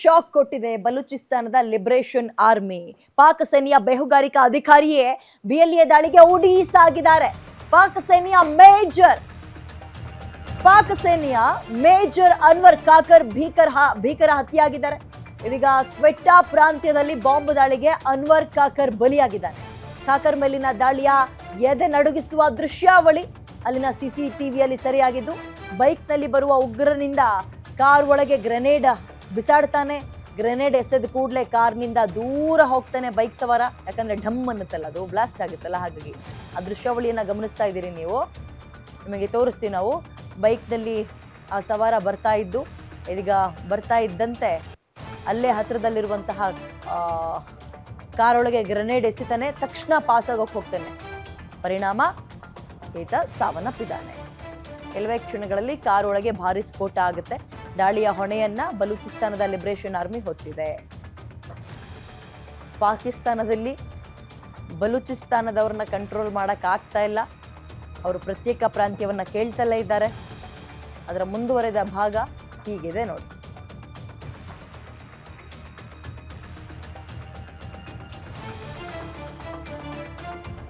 Shock ಕೊಟ್ಟಿದೆ ಬಲೂಚಿಸ್ತಾನದ liberation army. Pak ಸೇನೆಯ ಬೇಹುಗಾರಿಕಾ ಅಧಿಕಾರಿಯೇ BLA ದಾಳಿಗೆ ಉಡಿ ಸಾಗಿದ್ದಾರೆ. ಪಾಕ್ ಸೇನೆಯ ಮೇಜರ್, ಪಾಕ್ ಸೇನೆಯ ಮೇಜರ್ ಅನ್ವರ್ ಕಾಕರ್ ಭೀಕರ ಭೀಕರ ಹತ್ಯೆಯಾಗಿದ್ದಾರೆ. ಇದೀಗ ಕ್ವೆಟ್ಟಾ ಪ್ರಾಂತ್ಯದಲ್ಲಿ ಬಾಂಬ್ ದಾಳಿಗೆ ಅನ್ವರ್ ಕಾಕರ್ ಬಲಿಯಾಗಿದ್ದಾರೆ. ಕಾಕರ್ ಮೇಲಿನ ದಾಳಿಯ ಎದೆ ನಡುಗಿಸುವ ದೃಶ್ಯಾವಳಿ ಅಲ್ಲಿನ ಸಿಸಿಟಿವಿಯಲ್ಲಿ ಸರಿಯಾಗಿದ್ದು, ಬೈಕ್ನಲ್ಲಿ ಬರುವ ಉಗ್ರನಿಂದ ಕಾರ್ ಒಳಗೆ ಗ್ರೆನೇಡ್ ಬಿಸಾಡ್ತಾನೆ ಗ್ರೆನೇಡ್ ಎಸೆದ ಕೂಡಲೇ ಕಾರ್ನಿಂದ ದೂರ ಹೋಗ್ತಾನೆ ಬೈಕ್ ಸವಾರ. ಯಾಕಂದ್ರೆ ಢಮ್ ಅನ್ನುತ್ತಲ್ಲ, ಅದು ಬ್ಲಾಸ್ಟ್ ಆಗುತ್ತಲ್ಲ, ಹಾಗಾಗಿ. ಆ ದೃಶ್ಯಾವಳಿಯನ್ನ ಗಮನಿಸ್ತಾ ಇದ್ದೀರಿ ನೀವು. ನಿಮಗೆ ತೋರಿಸ್ತೀವಿ ನಾವು. ಬೈಕ್ನಲ್ಲಿ ಆ ಸವಾರ ಬರ್ತಾ ಇದ್ದು, ಇದೀಗ ಬರ್ತಾ ಇದ್ದಂತೆ, ಅಲ್ಲೇ ಹತ್ತಿರದಲ್ಲಿರುವಂತಹ ಕಾರೊಳಗೆ ಗ್ರೆನೇಡ್ ಎಸಿತಾನೆ, ತಕ್ಷಣ ಪಾಸ್ ಆಗೋಕೆ ಹೋಗ್ತಾನೆ. ಪರಿಣಾಮ, ಈತ ಸಾವನ್ನಪ್ಪಿದ್ದಾನೆ. ಕೆಲವೇ ಕ್ಷಣಗಳಲ್ಲಿ ಕಾರ್ ಒಳಗೆ ಭಾರಿ ಸ್ಫೋಟ ಆಗುತ್ತೆ. ದಾಳಿಯ ಹೊಣೆಯನ್ನ ಬಲೂಚಿಸ್ತಾನದ ಲಿಬರೇಷನ್ ಆರ್ಮಿ ಹೊತ್ತಿದೆ. ಪಾಕಿಸ್ತಾನದಲ್ಲಿ ಬಲೂಚಿಸ್ತಾನದವ್ರನ್ನ ಕಂಟ್ರೋಲ್ ಮಾಡಕ್ ಆಗ್ತಾ ಇಲ್ಲ. ಅವರು ಪ್ರತ್ಯೇಕ ಪ್ರಾಂತ್ಯವನ್ನು ಕೇಳ್ತಲೇ ಇದ್ದಾರೆ. ಅದರ ಮುಂದುವರೆದ ಭಾಗ ಹೀಗಿದೆ ನೋಡಿ.